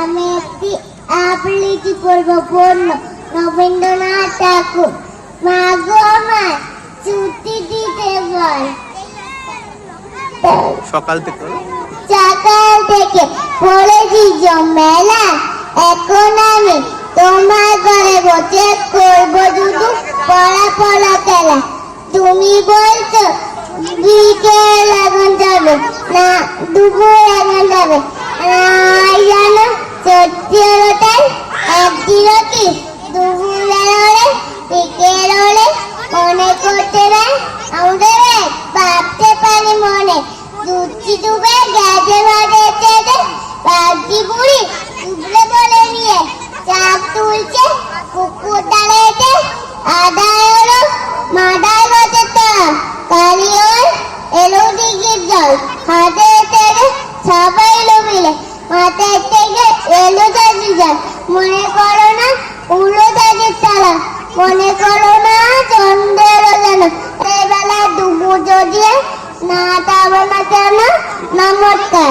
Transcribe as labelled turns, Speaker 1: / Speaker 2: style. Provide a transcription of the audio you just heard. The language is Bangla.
Speaker 1: আমি একটি আবৃত্তি করব বন্য রবীন্দ্রনাথ ঠাকুর। মা গো আমার ছুটি দিতে বল।
Speaker 2: সকাল থেকে?
Speaker 1: সকাল থেকে পড়েছি জমেলা। এখন আমি তোমার ঘরে বসে করব শুধু পড়া পড়া খেলা। তুমি বলছো বিকেল এখন যাবে। না দুপুর এখন যাবে। না জানো সত্যি হলো তাই একদিন কি দুপুর হলে বিকেল হলে মনে করতে না আমাদের ভাবতে পারি মনে। দুধি ডুবে গেছে বাজে চেটে বাগদি বুড়ি ডুবলে বলে নিয়ে, চাপ তুলছে কুকুর দাঁড়িয়েছে আদায় হলো মাদায় গেছে তা। কালি ওই এলো দিঘির জল। হাতে থেকে সবাই এলো মিলে মাথার থেকে এলো চাষি জল। মনে করো না উলো চাষির তালা। মনে করো না চন্দ্রের যেন। বেলা দুপুর যদি না তাবো না নমস্কার।